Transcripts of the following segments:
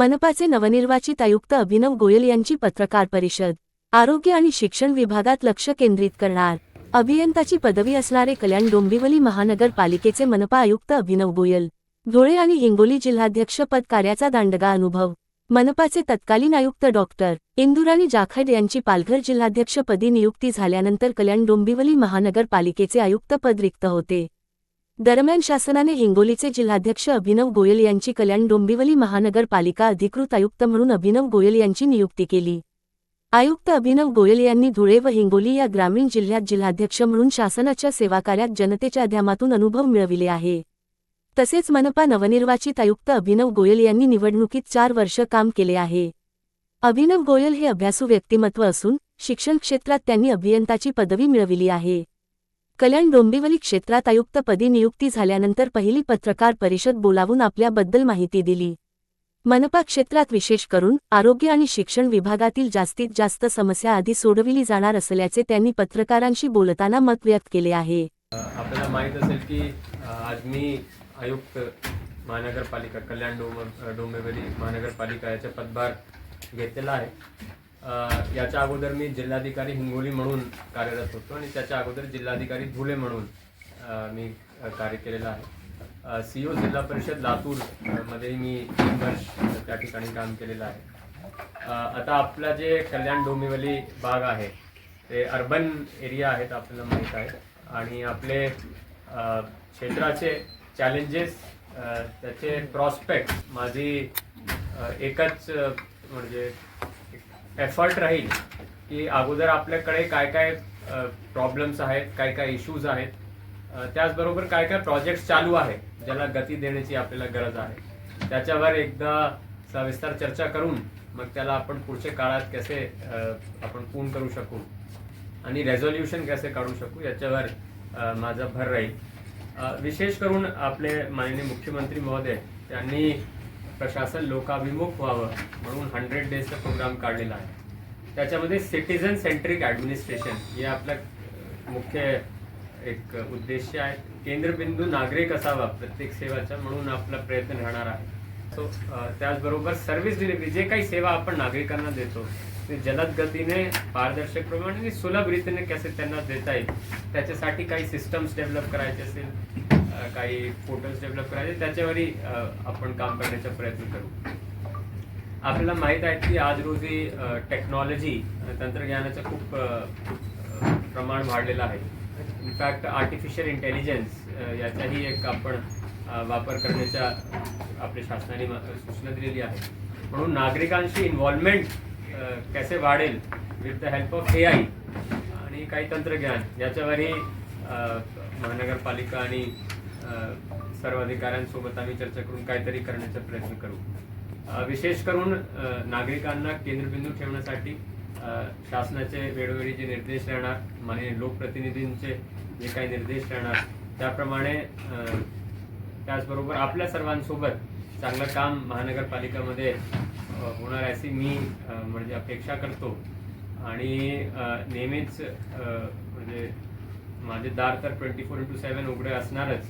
मनपाचे नवनिर्वाचित आयुक्त अभिनव गोयल यांची पत्रकार परिषद आरोग्य आणि शिक्षण विभागात लक्ष केंद्रित करणार. अभियंताची पदवी असणारे कल्याण डोंबिवली महानगरपालिकेचे मनपा आयुक्त अभिनव गोयल धुळे आणि हिंगोली जिल्हाध्यक्ष पद कार्याचा दांडगा अनुभव. मनपाचे तत्कालीन आयुक्त डॉक्टर इंदुराणी जाखड यांची पालघर जिल्हाध्यक्षपदी नियुक्ती झाल्यानंतर कल्याण डोंबिवली महानगरपालिकेचे आयुक्तपद रिक्त होते. दरम्यान शासनाने हिंगोलीचे जिल्हाध्यक्ष अभिनव गोयल यांची कल्याण डोंबिवली महानगरपालिका अधिकृत आयुक्त म्हणून अभिनव गोयल यांची नियुक्ती केली. आयुक्त अभिनव गोयल यांनी धुळे व हिंगोली या ग्रामीण जिल्ह्यात जिल्हाध्यक्ष म्हणून शासनाच्या सेवाकार्यात जनतेच्या अध्यामातून अनुभव मिळविले आहे. तसेच मनपा नवनिर्वाचित आयुक्त अभिनव गोयल यांनी निवडणुकीत चार वर्ष काम केले आहे. अभिनव गोयल हे अभ्यासू व्यक्तिमत्व असून शिक्षण क्षेत्रात त्यांनी अभियंताची पदवी मिळविली आहे. कल्याण डोंबिवली क्षेत्रात आयुक्तपदी नियुक्ती झाल्यानंतर पहिली पत्रकार परिषद बोलावून आपल्याबद्दल माहिती दिली. मनपा क्षेत्रात विशेष करून आरोग्य आणि शिक्षण विभागातील जास्तीत जास्त समस्या आधी सोडविली जाणार असल्याचे त्यांनी पत्रकारांशी बोलताना मत व्यक्त केले आहे. आपल्याला माहीत असेल की आज मी आयुक्त महानगरपालिका कल्याण डोंबिवली महानगरपालिका याचा पदभार घेतलेला आहे. याच्या अगोदर मी जिल्हाधिकारी हिंगोली म्हणून कार्यरत होतो आणि त्याच्या अगोदर जिल्हाधिकारी धुळे म्हणून मी कार्य केलेलं आहे. सी ओ जिल्हा परिषद लातूरमध्येही मी तीन वर्ष त्या ठिकाणी काम केलेलं आहे. आता आपला जे कल्याण डोंबिवली भाग आहे ते अर्बन एरिया आहेत आपल्याला माहीत आहे. आणि आपले क्षेत्राचे चॅलेंजेस त्याचे प्रॉस्पेक्ट माझी एकच म्हणजे एफर्ट राहील की अगोदर आपल्याकडे काय काय प्रॉब्लेम्स आहेत काय काय इश्यूज आहेत त्याचबरोबर काय काय प्रोजेक्ट्स चालू आहेत ज्याला गती देण्याची आपल्याला गरज आहे. त्याच्यावर एकदा सविस्तर चर्चा करून मग त्याला आपण पुढच्या काळात कसे आपण पूर्ण करू शकू आणि रेझोल्युशन कसे काढू शकू याच्यावर माझा भर राहील. विशेष करून आपले माननीय मुख्यमंत्री महोदय त्यांनी प्रशासन लोकाभिमुख व्हावं म्हणून हंड्रेड डेजचा प्रोग्राम काढलेला आहे. त्याच्यामध्ये सिटीजन सेंट्रिक ॲडमिनिस्ट्रेशन हे आपलं मुख्य एक उद्देश आहे. केंद्रबिंदू नागरिक असावा प्रत्येक सेवाचा म्हणून आपला प्रयत्न राहणार आहे. सो त्याचबरोबर सर्व्हिस डिलिव्हरी जे काही सेवा आपण नागरिकांना देतो ते जलद गतीने पारदर्शकप्रमाणे आणि सुलभ रीतीने कसे त्यांना देता येईल त्याच्यासाठी काही सिस्टम्स डेव्हलप करायचे असेल काही फोटोज डेव्हलप करायचे. त्याच्यावरही आपण काम करण्याचा प्रयत्न करू. आपल्याला माहीत आहे की आज रोजी टेक्नॉलॉजी तंत्रज्ञानाचं खूप प्रमाण वाढलेलं आहे. इनफॅक्ट आर्टिफिशियल इंटेलिजन्स याचाही एक आपण वापर करण्याच्या आपल्या शासनाने सूचना दिलेली आहे. म्हणून नागरिकांशी इन्व्हॉल्वमेंट कसे वाढेल with the help of A I आणि काही तंत्रज्ञान याच्यावरही महानगरपालिका आणि सर्व अधिकाऱ्यांसोबत आम्ही चर्चा करून काहीतरी करण्याचा प्रयत्न करू. विशेष करून नागरिकांना केंद्रबिंदू ठेवण्यासाठी शासनाचे वेळोवेळी जे निर्देश राहणार माननीय लोकप्रतिनिधींचे जे काही निर्देश राहणार त्याप्रमाणे त्याचबरोबर आपल्या सर्वांसोबत चांगलं काम महानगरपालिकामध्ये होणार अशी मी म्हणजे अपेक्षा करतो. आणि नेहमीच म्हणजे माझे दार तर ट्वेंटी फोर इंटू सेवन उघडे असणारच.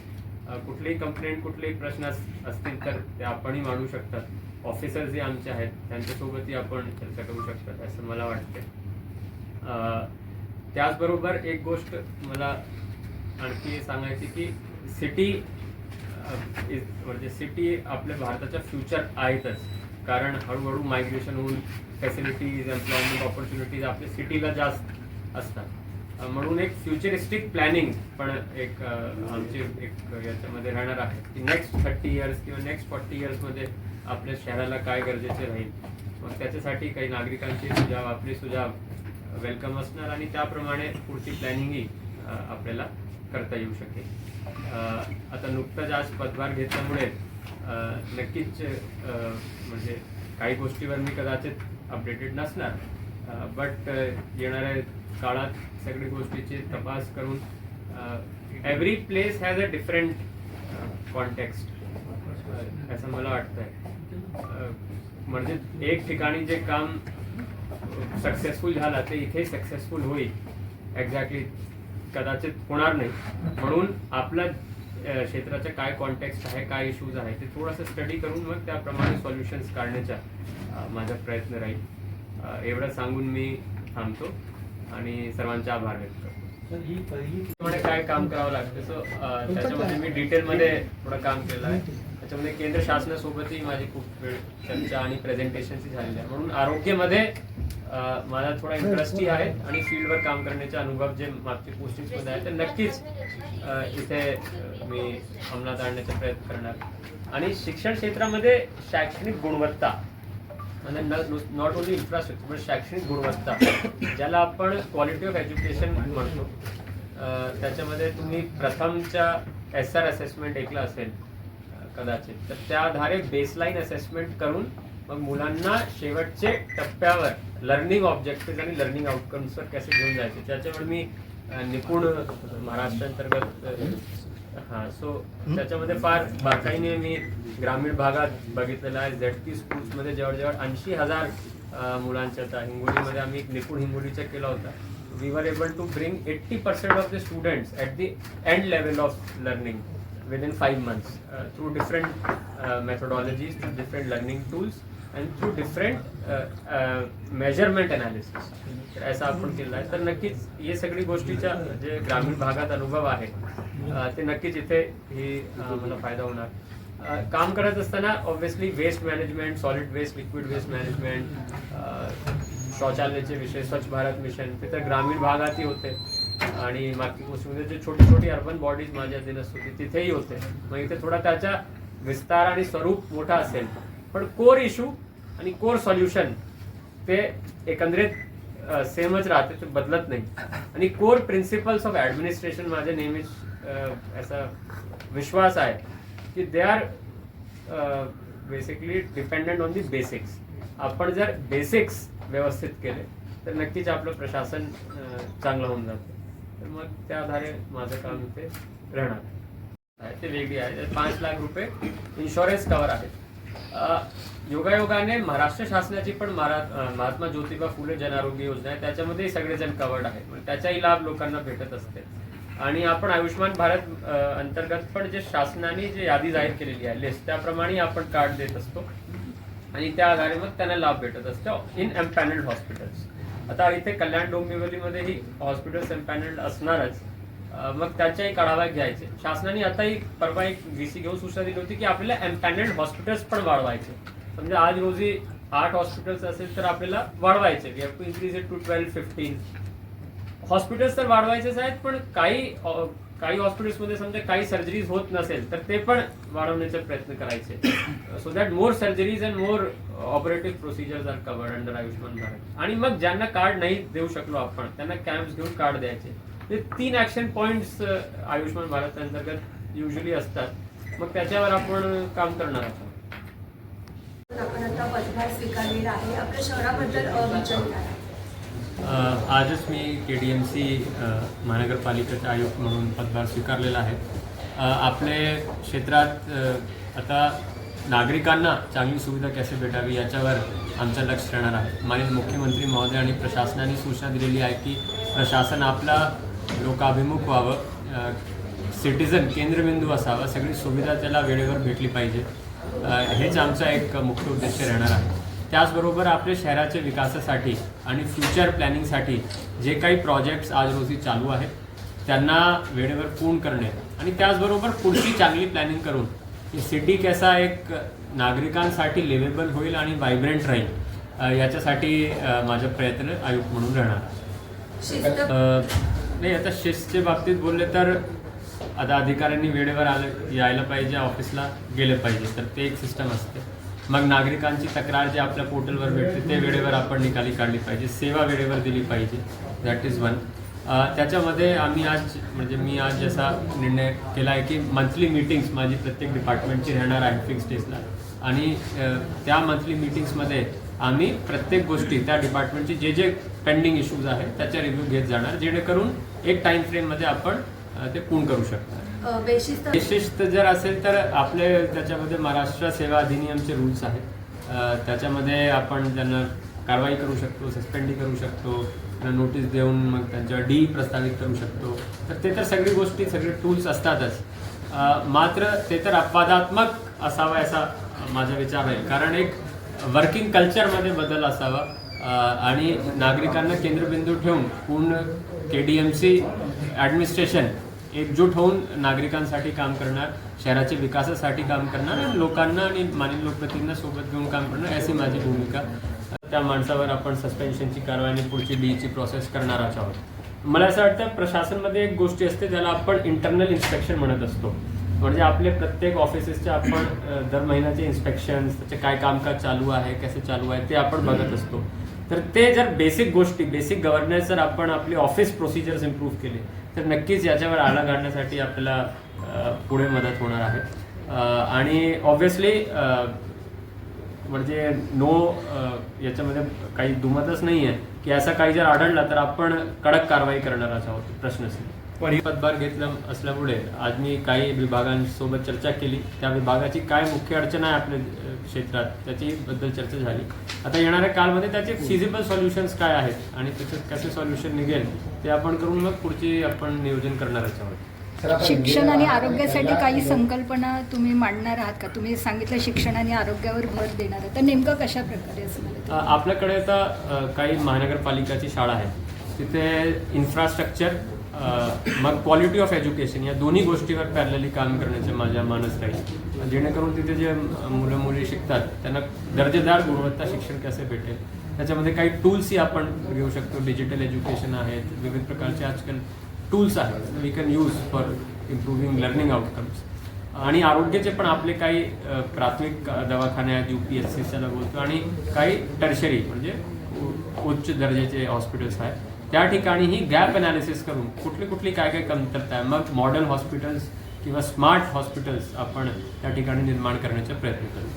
कुठलेही कंप्लेंट कुठलेही प्रश्न असतील तर ते आपणही मांडू शकतात. ऑफिसर जे आमचे आहेत त्यांच्यासोबतही आपण चर्चा करू शकतात असं मला वाटते त्याचबरोबर एक गोष्ट मला आणखी सांगायची की सिटी म्हणजे सिटी आपल्या भारताच्या फ्युचर आहेतच. कारण हळूहळू मायग्रेशन होऊन फॅसिलिटीज एम्प्लॉयमेंट ऑपॉर्च्युनिटीज आपल्या सिटीला जास्त असतात. म्हणून एक फ्युचरिस्टिक प्लॅनिंग पण एक आमचे आमची एक याच्यामध्ये राहणार आहे की नेक्स्ट थर्टी इयर्स किंवा नेक्स्ट फॉर्टी इयर्समध्ये आपल्या शहराला काय गरजेचे राहील. मग त्याच्यासाठी काही नागरिकांचे सुझाव आपले सुझाव वेलकम असणार आणि त्याप्रमाणे पुढची प्लॅनिंगही आपल्याला करता येऊ शकेल. आता नुकतंच आज पदभार घेतल्यामुळे नक्कीच म्हणजे काही गोष्टीवर मी कदाचित अपडेटेड नसणार. बट येणाऱ्या काळात सगळ्या गोष्टीची तपास करून every place has a different context असं मला वाटतंय. म्हणजे एक ठिकाणी जे काम सक्सेसफुल झालं ते इथे सक्सेसफुल होईल. एक्झॅक्टली कदाचित होणार नाही. म्हणून आपला क्षेत्राचा काय कॉन्टेक्स्ट आहे काय इश्यूज आहे ते थोडंसं स्टडी करून मग त्याप्रमाणे सॉल्युशन्स काढण्याचा माझा प्रयत्न राहील. एवढं सांगून मी थांबतो. आणि सर्वांचे आभार व्यक्त करतो. काय काम करावं लागतं? सो त्याच्यामध्ये मी डिटेलमध्ये थोडं काम केलं आहे. त्याच्यामध्ये केंद्र शासनासोबतही माझी खूप वेळ चर्चा आणि प्रेझेंटेशनची झालेली आहे. म्हणून आरोग्यामध्ये मला थोडा इंटरेस्टही आहे आणि फील्डवर काम करण्याचे अनुभव जे मागच्या पोस्टिंगमध्ये आहे ते नक्कीच इथे मी अंमलात आणण्याचा प्रयत्न करणार. आणि शिक्षण क्षेत्रामध्ये शैक्षणिक गुणवत्ता म्हणजे नॉट ओनली इन्फ्रास्ट्रक्चर पण शैक्षणिक गुणवत्ता ज्याला आपण क्वालिटी ऑफ एज्युकेशन म्हणतो. त्याच्यामध्ये तुम्ही प्रथमच्या एस आर असेसमेंट ऐकलं असेल कदाचित तर त्या आधारे बेसलाईन असेसमेंट करून मग मुलांना शेवटचे टप्प्यावर लर्निंग ऑब्जेक्टिव्ह आणि लर्निंग आउटकम्सवर कसे घेऊन जायचे त्याच्यावर मी निपुण महाराष्ट्रांतर्गत हा सो त्याच्यामध्ये फार बारकाईने मी ग्रामीण भागात बघितलेलं आहे. पी स्कूल्समध्ये जवळजवळ ऐंशी हजार मुलांच्या आता हिंगोलीमध्ये आम्ही एक निपुण हिंगोलीचा केला होता. We were able to bring eighty percent of the students at the end level of learning within five months uh, through different uh, methodologies, through different learning and through different measurement analysis तर असं आपण केलं आहे. तर नक्कीच हे सगळी गोष्टीच्या जे ग्रामीण भागात अनुभव आहे ते नक्कीच इथे ही मला फायदा होणार. काम करत असताना obviously waste management solid waste liquid waste management शौचालयाचे विषय स्वच्छ भारत मिशन ते तर ग्रामीण भागातही होते. आणि मागची गोष्टीमध्ये जे छोटी छोटी अर्बन बॉडीज माझ्या अधीनच होती तिथेही होते. मग इथे थोडा त्याचा विस्तार आणि स्वरूप मोठा असेल. पण कोर इश्यू आणि कोर सॉल्युशन ते एकंदरीत सेमच राहते ते बदलत नाही. आणि कोर प्रिन्सिपल्स ऑफ ॲडमिनिस्ट्रेशन माझे नेहमीच असा विश्वास आहे की they are basically dependent on the basics आपण जर बेसिक्स व्यवस्थित केले तर नक्कीच आपलं प्रशासन चांगलं होऊन जातं. तर मग त्या आधारे माझं काम ते राहणार. आहे ते वेगळी आहे. पाच लाख रुपये इन्शुरन्स कवर आहेत. योगायोगाने महाराष्ट्र शासनाची पण महात्मा ज्योतिबा फुले जन आरोग्य योजना आहे. त्याच्यामध्ये सगळेजण कवर्ड आहेत. म्हणजे त्याचाही लाभ लोकांना भेटत असते. आणि आपण आयुष्यमान भारत अंतर्गत पण जे शासनाने जे यादी जाहीर केलेली आहे लिस्ट त्याप्रमाणे आपण कार्ड देत असतो. आणि त्या आधारे मग त्यांना लाभ भेटत असतो. इन एम्पॅनल्ड हॉस्पिटल्स आता इथे कल्याण डोंबिवलीमध्येही हॉस्पिटल्स एम्पॅनल्ड असणारच. मग त्याच्याही काढावा घ्यायचे. शासनाने आताही परवा एक व्हीसी घेऊन सूचना दिली होती की आपल्याला एम्पॅनल्ड हॉस्पिटल्स पण वाढवायचे. म्हणजे आज रोजी आठ हॉस्पिटल्स असेल तर आपल्याला वाढवायचे. We have to increase it to twelve fifteen hospitals तर वाढवायचेच आहेत पण काही काही हॉस्पिटल्समध्ये समजा काही सर्जरीज होत नसेल तर ते पण वाढवण्याचे प्रयत्न करायचे. So that more surgeries and more operative procedures are covered under Ayushman Bharat आणि मग ज्यांना कार्ड नाही देऊ शकलो आपण त्यांना कॅम्प्स घेऊन कार्ड द्यायचे. ते तीन ऍक्शन पॉइंट्स आयुष्यमान भारत अंतर्गत युजली असतात. मग त्याच्यावर आपण काम करणार आहोत. आपण आता पदभार स्वीकारलेला आहे. आपल्या शहराबद्दल आजच मी के डी एम सी महानगरपालिकेचे आयुक्त म्हणून पदभार स्वीकारलेला आहे. आपले क्षेत्रात आता नागरिकांना चांगली सुविधा कशी भेटावी याच्यावर आमचं लक्ष राहणार आहे. माननीय मुख्यमंत्री महोदय आणि प्रशासनाने सूचना दिलेली आहे की प्रशासन आपला लोकाभिमुख व्हावं. सिटिझन केंद्रबिंदू असावा. सगळी सुविधा त्याला वेळेवर भेटली पाहिजे. हेच आमचा एक मुख्य उद्देश राहणार आहे. त्याचबरोबर आपल्या शहराच्या विकासासाठी आणि फ्युचर प्लॅनिंगसाठी जे काही प्रोजेक्ट्स आज रोजी चालू आहेत त्यांना वेळेवर पूर्ण करणे आणि त्याचबरोबर पुढची चांगली प्लॅनिंग करून ही सिटी कसा एक नागरिकांसाठी लिव्हेबल होईल आणि व्हायब्रंट राहील याच्यासाठी माझा प्रयत्न आयुक्त म्हणून राहणार. नाही आता शेसच्या बाबतीत बोलले तर आता अधिकाऱ्यांनी वेळेवर आलं यायला पाहिजे ऑफिसला गेले पाहिजे. तर ते एक सिस्टम असते. मग नागरिकांची तक्रार जे आपल्या पोर्टलवर भेटते ते वेळेवर आपण निकाली काढली पाहिजे. सेवा वेळेवर दिली पाहिजे. दॅट इज वन त्याच्यामध्ये आम्ही आज म्हणजे मी आज जसा निर्णय केला आहे की मंथली मीटिंग्स माझी प्रत्येक डिपार्टमेंटची राहणार आहे फिक्स डेजला आणि त्या मंथली मीटिंग्समध्ये आम्ही प्रत्येक गोष्टी त्या डिपार्टमेंटचे जे जे पेंडिंग इश्यूज आहेत त्याच्या रिव्ह्यू घेत जाणार. जेणेकरून एक टाइम फ्रेममध्ये आपण ते पूर्ण करू बेशिस्त विशिष्ट जर असेल तर आपले त्याच्यामध्ये महाराष्ट्र सेवा अधिनियमचे रूल्स आहेत. त्याच्यामध्ये आपण त्यांना कारवाई करू शकतो सस्पेंडही करू शकतो त्यांना नोटीस देऊन मग त्यांच्यावर डी प्रस्तावित करू शकतो. तर ते तर सगळी गोष्टी सगळे टूल्स असतातच. मात्र ते तर अपवादात्मक असावा असा माझा विचार आहे. कारण एक वर्किंग कल्चरमध्ये बदल असावा. आणि नागरिकांना केंद्रबिंदू ठेवून पूर्ण K D M C administration एकजूट होऊन नागरिकांसाठी काम करणार शहराच्या विकासासाठी काम करणार आणि लोकांना आणि माननीय लोकप्रतिनिधींना सोबत घेऊन काम करणार अशी माझी भूमिका. त्या माणसावर आपण सस्पेन्शनची कारवाई आणि पुढची डीची प्रोसेस करणार आहोत. मला असं वाटतं प्रशासनमध्ये एक गोष्टी असते ज्याला आपण इंटरनल इन्स्पेक्शन म्हणत असतो. म्हणजे आपले प्रत्येक ऑफिसेसचे आपण दर महिन्याचे इन्स्पेक्शन त्याचे काय कामकाज चालू आहे कसं चालू आहे ते आपण बघत असतो. तर ते जर बेसिक गोष्टी बेसिक गव्हर्नन्स जर आपण आपले ऑफिस प्रोसिजर्स इम्प्रूव्ह केले तर नक्कीच याच्यावर आळा घालण्यासाठी आपल्याला पुढे मदत होणार आहे. आणि ऑब्व्हियसली म्हणजे नो याच्यामध्ये काही दुमतच नाही आहे की असा काही जर आढळला तर आपण कडक कारवाई करणार आहोत प्रश्नच नाही पदभार घेतला असल्यामुळे आज मी काही विभागांसोबत चर्चा केली. त्या विभागाची काय मुख्य अडचण आहे आपल्या क्षेत्रात त्याची बद्दल चर्चा झाली. आता येणाऱ्या कालमध्ये त्याचे फिजिबल सॉल्युशन्स काय आहेत आणि त्याच्यात कसे सॉल्युशन निघेल ते आपण करून मग पुढची आपण नियोजन करणार आहोत. शिक्षण आणि आरोग्यासाठी काही संकल्पना तुम्ही मांडणार आहात का? तुम्ही सांगितलं शिक्षण आणि आरोग्यावर भर देणार आहात. तर नेमकं कशा प्रकारे असं मला ते- अ, आपल्याकडे आता काही महानगरपालिकाची शाळा आहे. तिथे इन्फ्रास्ट्रक्चर मग क्वालिटी ऑफ एज्युकेशन या दोन्ही गोष्टीवर पॅरलली काम करण्याचे माझ्या मानस राहील. जेणेकरून तिथे जे मुलं मुली शिकतात त्यांना दर्जेदार गुणवत्ता शिक्षण कसे भेटेल? त्याच्यामध्ये काही टूल्सही आपण घेऊ शकतो. डिजिटल एज्युकेशन आहेत विविध प्रकारचे आजकाल टूल्स आहेत we can use for improving learning outcomes आणि आरोग्याचे पण आपले काही प्राथमिक दवाखाने आहेत यू पी एस सी त्याला बोलतो आणि काही टर्शरी म्हणजे उ- उच्च दर्जाचे हॉस्पिटल्स आहेत. त्या ठिकाणी ही गॅप अनालिसिस करून कुठली कुठली काय काय कमतरता आहे मग मॉडर्न हॉस्पिटल्स किंवा स्मार्ट हॉस्पिटल्स आपण त्या ठिकाणी निर्माण करण्याचा प्रयत्न करू.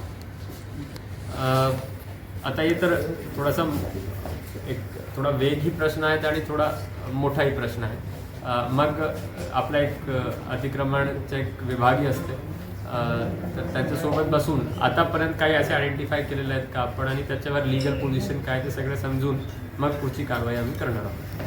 आता हे तर थोडासा एक थोडा वेगही प्रश्न आहेत आणि थोडा मोठाही प्रश्न आहे. मग आपला एक अ, एक विभागी असते. तर त्याच्यासोबत बसून आतापर्यंत काही असे आयडेंटिफाय केलेले आहेत का आपण आणि त्याच्यावर लिगल पोझिशन काय ते सगळं समजून मग पुढची कारवाई आम्ही करणार आहोत.